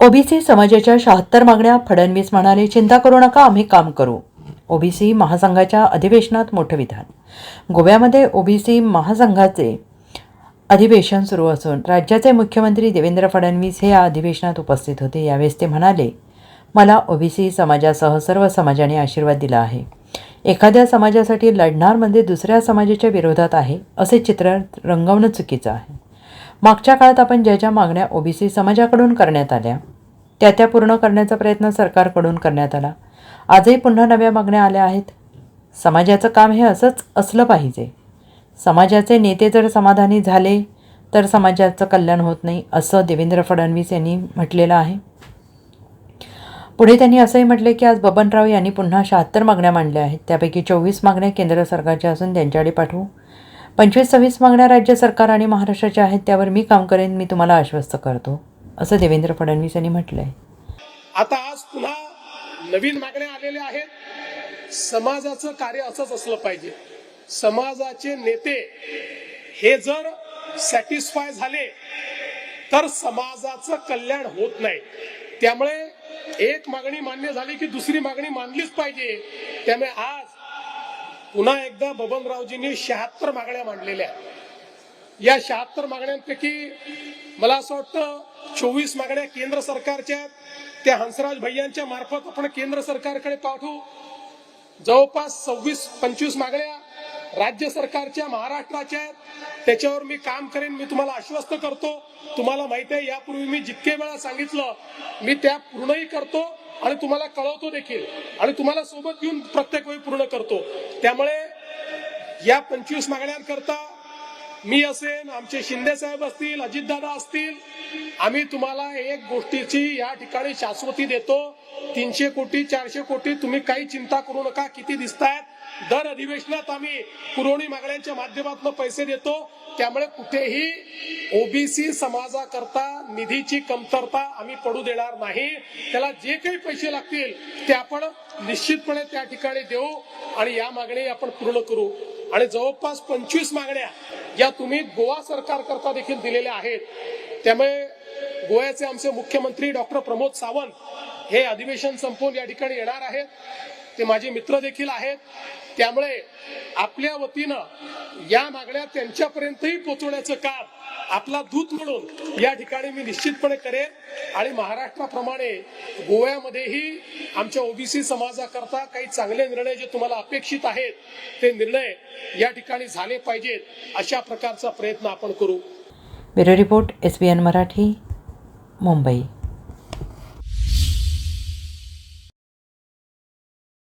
OBC समाजाच्या शहात्तर मागण्या फडणवीस म्हणाले चिंता करू नका आम्ही काम करू. ओबीसी महासंघाच्या अधिवेशनात मोठं विधान. गोव्यामध्ये ओबीसी महासंघाचे अधिवेशन सुरू असून राज्याचे मुख्यमंत्री देवेंद्र फडणवीस हे या अधिवेशनात उपस्थित होते. यावेळेस ते म्हणाले मला ओबीसी समाजासह सर्व समाजाने आशीर्वाद दिला आहे. एखाद्या समाजासाठी लढणार म्हणजे दुसऱ्या समाजाच्या विरोधात आहे असे चित्र रंगवणं चुकीचं आहे. मागच्या काळात आपण ज्या ज्या मागण्या ओबीसी समाजाकडून करण्यात आल्या त्या त्या पूर्ण करण्याचा प्रयत्न सरकारकडून करण्यात आला. आजही पुन्हा नव्या मागण्या आल्या आहेत. समाजाचं काम हे असंच असलं पाहिजे. समाजाचे नेते जर समाधानी झाले तर समाजाचं कल्याण होत नाही असं देवेंद्र फडणवीस यांनी म्हटलेलं आहे. पुढे त्यांनी असंही म्हटले की आज बबनराव यांनी पुन्हा शहात्तर मागण्या मांडल्या आहेत. त्यापैकी चोवीस मागण्या केंद्र सरकारच्या असून त्यांच्याकडे पाठवू. पंचवीस सव्वीस मागण्या राज्य सरकार आणि महाराष्ट्राच्या आहेत त्यावर मी काम करेन मी तुम्हाला आश्वस्त करतो. असं देवेंद्र फडणवीस यांनी म्हटलं आहे आता आज पुन्हा नवीन मागण्या आलेल्या आहेत. समाजाचं कार्य असंच असलं पाहिजे. समाजाचे नेते हे जर सॅटिस्फाय झाले तर समाजाचं कल्याण होत नाही. त्यामुळे एक मागणी मान्य झाली की दुसरी मागणी मानलीच पाहिजे. त्यामुळे आज पुन्हा एकदा बबनरावजींनी शहात्तर मागण्या मांडलेल्या. या शहात्तर मागण्यांपैकी मला असं वाटतं चोवीस मागण्या केंद्र सरकारच्या त्या हंसराज भैयांच्या मार्फत आपण केंद्र सरकारकडे पाठवू. जवळपास सव्वीस पंचवीस मागण्या राज्य सरकारच्या महाराष्ट्राच्या त्याच्यावर मी काम करेन मी तुम्हाला आश्वस्त करतो. तुम्हाला माहिती आहे यापूर्वी मी जितके वेळा सांगितलं मी त्या पूर्णही करतो आणि तुम्हाला कळवतो देखील. आणि तुम्हाला सोबत घेऊन प्रत्येक वेळी पूर्ण करतो. त्यामुळे या पंचवीस मागण्यांकरता मी असेन आमचे शिंदे साहेब असतील अजितदादा असतील आम्ही तुम्हाला एक गोष्टीची या ठिकाणी शाश्वती देतो. तीनशे कोटी चारशे कोटी तुम्ही काही चिंता करू नका किती दिसतायत. दर अधिवेशनात आम्ही पुरवणी मागण्यांच्या माध्यमातून पैसे देतो. त्यामुळे कुठेही ओबीसी समाजाकरता निधीची कमतरता आम्ही पडू देणार नाही. त्याला जे काही पैसे लागतील ते आपण निश्चितपणे त्या ठिकाणी देऊ आणि या मागणी आपण पूर्ण करू. आणि जवळपास पंचवीस मागण्या या तुम्ही गोवा सरकार करता देखील दिलेल्या आहेत. त्यामुळे गोव्याचे आमचे मुख्यमंत्री डॉक्टर प्रमोद सावंत हे अधिवेशन संपवून या ठिकाणी येणार आहेत. ते माझे मित्र देखील आहेत. त्यामुळे आपल्या वतीनं या मागण्या त्यांच्यापर्यंतही पोहोचवण्याचं काम आपला दूत म्हणून या ठिकाणी मी निश्चितपणे करेन. आणि महाराष्ट्राप्रमाणे गोव्यामध्येही आमच्या ओबीसी समाजाकरता काही चांगले निर्णय जे तुम्हाला अपेक्षित आहेत ते निर्णय या ठिकाणी झाले पाहिजेत अशा प्रकारचा प्रयत्न आपण करू. Bureau report S N Marathi Mumbai.